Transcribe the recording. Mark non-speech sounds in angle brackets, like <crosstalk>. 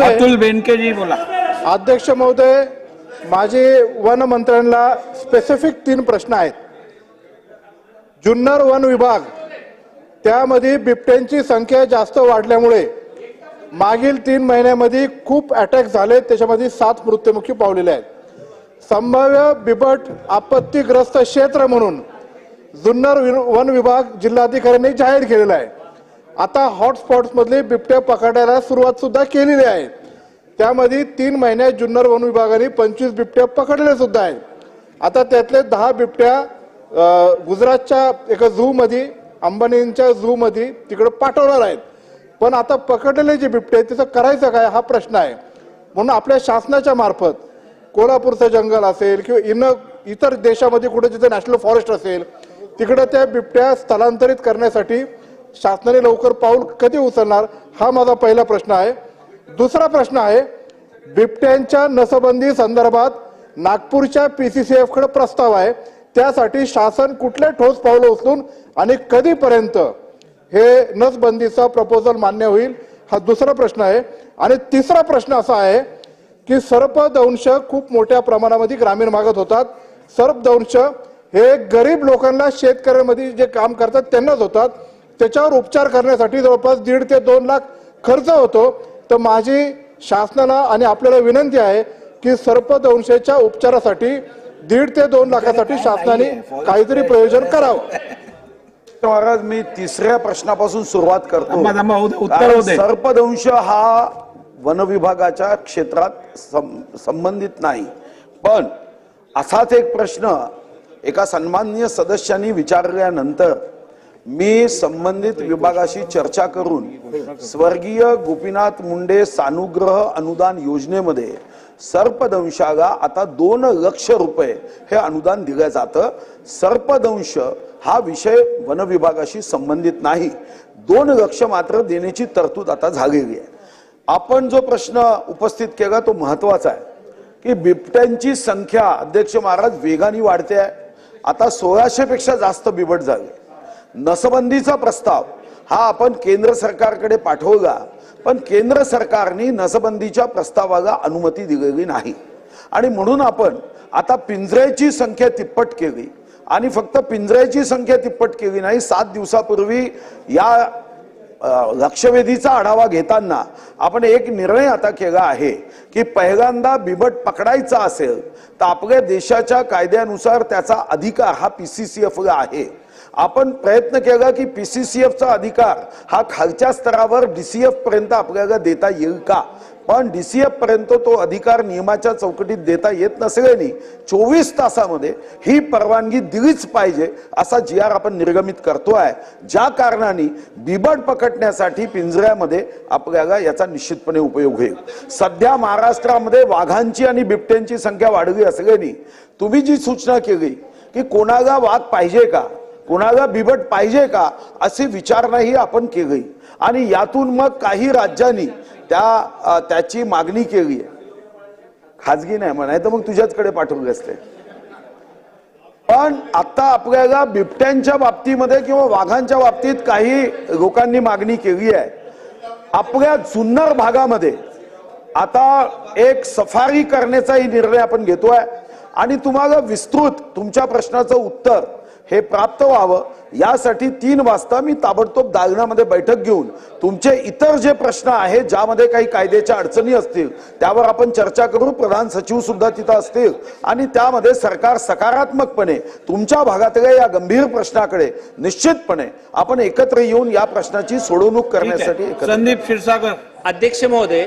अतुल बेनकेजी बोला. अध्यक्ष महोदय माझे वन मंत्र्यांना स्पेसिफिक तीन प्रश्न आहेत. जुन्नर वन विभाग त्यामध्ये बिबट्यांची संख्या जास्त वाढल्यामुळे मागील तीन महिन्यामध्ये खूप अटॅक झाले त्याच्यामध्ये सात मृत्युमुखी पावलेले आहेत. संभाव्य बिबट आपत्तीग्रस्त क्षेत्र म्हणून जुन्नर वन विभाग जिल्हाधिकाऱ्यांनी जाहीर केलेला आहे. आता हॉटस्पॉट्समधले बिबट्या पकडायला सुरुवात सुद्धा केलेली आहे. त्यामध्ये तीन महिन्यात जुन्नर वन विभागाने पंचवीस बिबट्या पकडले सुद्धा आहेत. आता त्यातले दहा बिबट्या गुजरातच्या एका झूमध्ये अंबानींच्या झूमध्ये तिकडे पाठवणार आहेत. पण आता पकडलेले जे बिबटे आहेत तिथं करायचं काय हा प्रश्न आहे. म्हणून आपल्या शासनाच्या मार्फत कोल्हापूरचं जंगल असेल किंवा इन इतर देशामध्ये कुठे जिथे नॅशनल फॉरेस्ट असेल तिकडं त्या बिबट्या स्थलांतरित करण्यासाठी शासनाने लवकर पाऊल कधी उचलणार? हा माझा पहिला प्रश्न आहे. दुसरा प्रश्न आहे बिबट्यांच्या नसबंदी संदर्भात नागपूरच्या पी सी सी एफकडे प्रस्ताव आहे. त्यासाठी शासन कुठले ठोस पावलं उचलून आणि कधीपर्यंत हे नसबंदीचा प्रपोजल मान्य होईल? हा दुसरा प्रश्न आहे. आणि तिसरा प्रश्न असा आहे की सर्पदंश खूप मोठ्या प्रमाणामध्ये ग्रामीण भागात होतात. सर्पदंश हे गरीब लोकांना शेतकऱ्यांमध्ये जे काम करतात त्यांनाच होतात. त्याच्यावर उपचार करण्यासाठी जवळपास दीड ते दोन लाख खर्च होतो. तर माझी शासनाला आणि आपल्याला विनंती आहे की सर्पदंशाच्या उपचारासाठी दीड ते दोन लाखासाठी शासनाने काहीतरी प्रयोजन करावं. <laughs> महाराज मी तिसऱ्या प्रश्नापासून सुरुवात करतो. सर्पदंश हा वन विभागाच्या क्षेत्रात सं- संबंधित नाही. पण असाच एक प्रश्न एका सन्माननीय सदस्यांनी विचारल्यानंतर मी संबंधित विभागाशी चर्चा करून स्वर्गीय गोपीनाथ मुंडे सानुग्रह अनुदान योजनेमध्ये सर्पदंशाला आता दोन लक्ष रुपये हे अनुदान दिलं जातं. सर्पदंश हा विषय वन विभागाशी संबंधित नाही. दोन लक्ष मात्र देण्याची तरतूद आता झालेली आहे. आपण जो प्रश्न उपस्थित केला तो महत्त्वाचा आहे. की बिबट्यांची संख्या अध्यक्ष महाराज वेगाने वाढते आहे. आता सोळाशे पेक्षा जास्त बिबट झाले. नसबंदीचा प्रस्ताव. हा आपण केंद्र सरकारकडे पाठवला पण केंद्र सरकारने नसबंदीच्या प्रस्तावाला अनुमती दिलेली नाही. आणि म्हणून आपण आता पिंजऱ्याची संख्या तिप्पट केली. आणि फक्त पिंजऱ्याची संख्या तिप्पट केली नाही सात दिवसापूर्वी या लक्षवेधीचा आढावा घेताना आपण एक निर्णय आता केला आहे की पहिल्यांदा बिबट पकडायचा असेल तर आपल्या देशाच्या कायद्यानुसार त्याचा अधिकार हा पी सी सी एफला आहे. आपण प्रयत्न केला की पी सी सी एफचा अधिकार हा खालच्या स्तरावर डी सी पर्यंत आपल्याला देता येईल का? पण डीसीएफ पर्यंत तो अधिकार नियमाच्या चौकटीत देता येत नसल्याने चोवीस तासामध्ये ही परवानगी दिलीच पाहिजे असा जी आर आपण निर्गमित करतो आहे. ज्या कारणाने बिबट पकडण्यासाठी पिंजऱ्यामध्ये आपल्याला याचा निश्चितपणे उपयोग होईल. सध्या महाराष्ट्रामध्ये वाघांची आणि बिबट्यांची संख्या वाढली असल्याने तुम्ही जी सूचना केली की कोणाला वाघ पाहिजे का? कोणाला बिबट पाहिजे का अशी विचारणाही आपण केली. आणि यातून मग काही राज्यांनी त्या त्याची मागणी केली. आहे खाजगी नाही म्हणाय तर मग तुझ्याचकडे पाठवले असते पण आता आपल्याला बिबट्यांच्या बाबतीमध्ये किंवा वाघांच्या बाबतीत काही लोकांनी मागणी केली आहे. आपल्या जुन्नर भागामध्ये आता एक सफारी करण्याचाही निर्णय आपण घेतोय. आणि तुम्हाला विस्तृत तुमच्या प्रश्नाचं उत्तर हे प्राप्त व्हावं यासाठी तीन वाजता मी ताबडतोब दालनामध्ये बैठक घेऊन तुमचे इतर जे प्रश्न आहेत ज्यामध्ये काही कायद्याच्या अडचणी असतील त्यावर आपण चर्चा करू. प्रधान सचिव सुद्धा तिथं असतील. आणि त्यामध्ये सरकार सकारात्मकपणे तुमच्या भागातल्या या गंभीर प्रश्नाकडे निश्चितपणे आपण एकत्र येऊन या प्रश्नाची सोडवणूक करण्यासाठी संदीप क्षीरसागर. अध्यक्ष महोदय